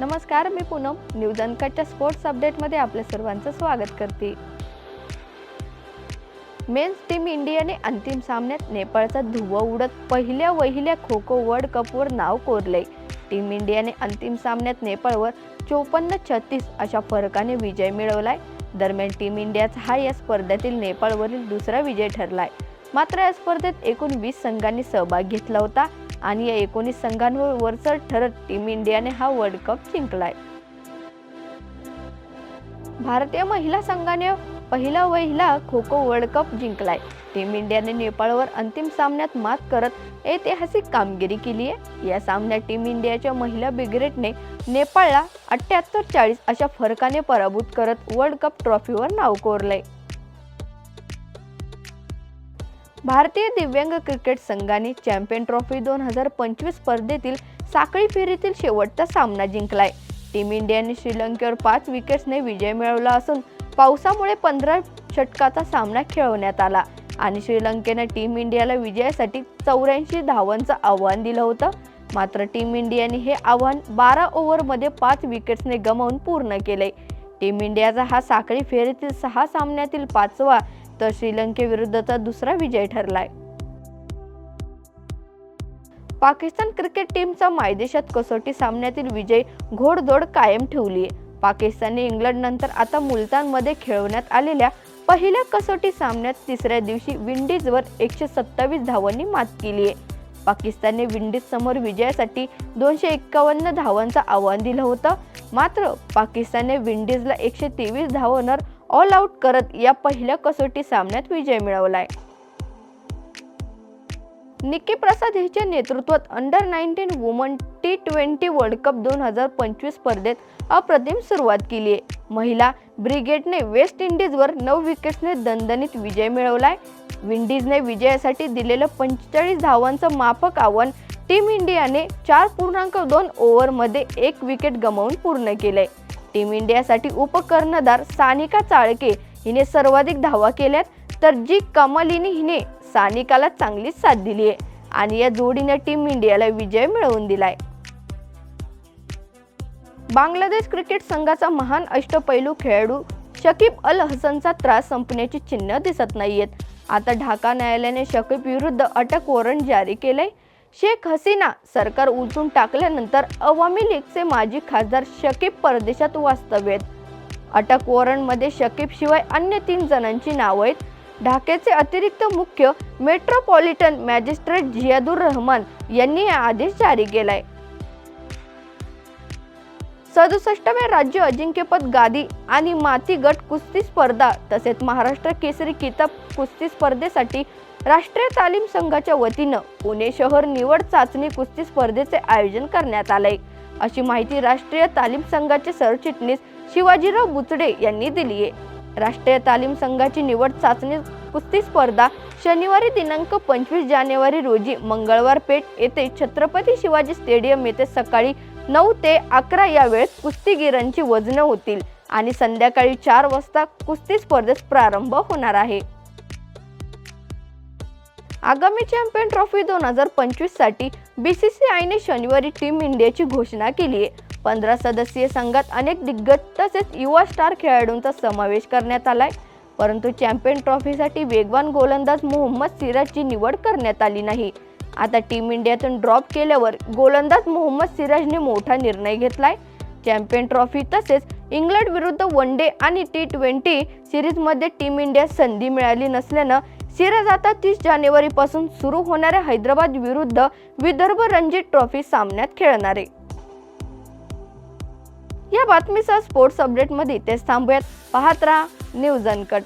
नमस्कार मी पूनम. न्यूज अनकटच्या स्पोर्ट्स अपडेटमध्ये आपल्या सर्वांचं स्वागत करते. मेन्स टीम इंडियाने अंतिम सामन्यात नेपाळचा धुव उडत पहिल्या वहिल्या खो खो वर्ल्ड कपवर नाव कोरले. टीम इंडियाने अंतिम सामन्यात नेपाळवर चोपन्न छत्तीस अशा फरकाने विजय मिळवलाय. दरम्यान टीम इंडियाचा हा या स्पर्धेतील नेपाळवरील दुसरा विजय ठरलाय. मात्र या स्पर्धेत एकूण वीस संघांनी सहभाग घेतला होता. आणि या एकोणीस संघांवर वरचढ ठरत टीम इंडियाने हा वर्ल्ड कप जिंकलाय. भारतीय महिला संघाने पहिला वहिला खो खो वर्ल्ड कप जिंकलाय. टीम इंडियाने नेपाळवर अंतिम सामन्यात मात करत ऐतिहासिक कामगिरी केली आहे. या सामन्यात टीम इंडियाच्या महिला ब्रिगेडने नेपाळला अठ्याहत्तर चाळीस अशा फरकाने पराभूत करत वर्ल्ड कप ट्रॉफीवर नाव कोरलंय. भारतीय दिव्यांग क्रिकेट संघाने चॅम्पियन ट्रॉफी दोन हजार पंचवीस स्पर्धेतील साखळी फेरीतील शेवटचा सामना जिंकलाय. टीम इंडियाने श्रीलंकेवर पाच विकेट्सने विजय मिळवला असून पावसामुळे पंधरा षटकाचा सामना खेळवण्यात आला आणि श्रीलंकेनं टीम इंडियाला विजयासाठी चौऱ्याऐंशी धावांचं आव्हान दिलं होतं. मात्र टीम इंडियाने हे आव्हान बारा ओव्हरमध्ये पाच विकेट्सने गमावून पूर्ण केले टीम इंडियाचा हा साखळी फेरीतील सहा सामन्यातील पाचवा तर श्रीलंकेविरुद्धचा दुसरा विजय ठरलाय. पाकिस्तान क्रिकेट टीमचा मायदेशात कसोटी सामन्यातील विजय घोडदोड कायम ठेवली पाकिस्तानने इंग्लंड नंतर आता मुलतानमध्ये खेळवण्यात आलेल्या पहिल्या कसोटी सामन्यात तिसऱ्या दिवशी विंडीजवर एकशे सत्तावीस धावांनी मात केली आहे पाकिस्तानने विंडीज समोर विजयासाठी दोनशे एक्कावन्न धावांचं आव्हान दिलं होतं. मात्र पाकिस्तानने विंडीजला एकशे तेवीस धावांवर ऑल आऊट करत या पहिल्या कसोटी सामन्यात विजय मिळवलाय. निक्की प्रसाद हिच्या नेतृत्वात under nineteen women T twenty world cup दोन हजार पंचवीस स्पर्धेत अप्रतिम सुरुवात केली आहे. महिला ब्रिगेडने वेस्ट इंडिजवर नऊ विकेट्सने दणदणीत विजय मिळवलाय. विंडीजने विजयासाठी दिलेलं पंचेचाळीस धावांचं माफक आव्हान टीम इंडियाने चार पूर्णांक दोन ओव्हरमध्ये एक विकेट गमावून पूर्ण केलंय. टीम इंडियासाठी उपकर्णधार सानिका चाळके हिने सर्वाधिक धावा केल्यात तर जी कमलिनी हिने सानिकाला चांगलीच साथ दिली आहे आणि या जोडीने टीम इंडियाला विजय मिळवून दिलाय. बांगलादेश क्रिकेट संघाचा महान अष्टपैलू खेळाडू शकीब अल हसनचा त्रास संपण्याची चिन्ह दिसत नाहीयेत. आता ढाका न्यायालयाने शकीब विरुद्ध अटक वॉरंट जारी केलंय. शेख हसीना सरकार उलटून टाकल्यानंतर अवामी लीगचे माजी खासदार शकीब परदेशात वास्तव्यत अटक वॉरंटमध्ये शकीब शिवाय अन्य तीन जणांची नावं आहेत. ढाक्याचे अतिरिक्त मुख्य मेट्रोपॉलिटन मॅजिस्ट्रेट जियादुर रहमान यांनी हा आदेश जारी केलाय. सदुसष्टव्या राज्य अजिंक्यपद गादी आणि माती गट कुस्ती स्पर्धा तसेच महाराष्ट्र केसरी किताब कुस्ती स्पर्धेसाठी राष्ट्रीय तालीम संघाच्या वतीनं पुणे शहर निवड चाचणी कुस्ती स्पर्धेचे आयोजन करण्यात आलंय अशी माहिती राष्ट्रीय तालीम संघाचे सरचिटणीस शिवाजीराव बुचडे यांनी दिली आहे. राष्ट्रीय तालीम संघाची निवड चाचणी कुस्ती स्पर्धा शनिवारी दिनांक पंचवीस जानेवारी रोजी मंगळवार पेठ येथे छत्रपती शिवाजी स्टेडियम येथे सकाळी नऊ ते अकरा या वेळेत कुस्तीगिरांची वजनं होतील आणि संध्याकाळी चार वाजता कुस्ती स्पर्धेस प्रारंभ होणार आहे. आगामी चॅम्पियन ट्रॉफी दोन हजार पंचवीससाठी बीसीसीआयने शनिवारी टीम इंडियाची घोषणा केली आहे. पंधरा सदस्यीय संघात अनेक दिग्गज तसेच युवा स्टार खेळाडूंचा समावेश करण्यात आलाय. परंतु चॅम्पियन ट्रॉफीसाठी वेगवान गोलंदाज मोहम्मद सिराजची निवड करण्यात आली नाही. आता टीम इंडियातून ड्रॉप केल्यावर गोलंदाज मोहम्मद सिराजने मोठा निर्णय घेतलाय. चॅम्पियन ट्रॉफी तसेच इंग्लंड विरुद्ध वन डे आणि टी ट्वेंटी सिरीजमध्ये टीम इंडिया संधी मिळाली नसल्यानं सिराज आता तीस जानेवारीपासून सुरू होणाऱ्या हैदराबाद विरुद्ध विदर्भ रणजी ट्रॉफी सामन्यात खेळणार. आहे या बातमीसह स्पोर्ट्स अपडेटमध्ये तेच थांबूयात. पाहत राहा न्यूज अनकट.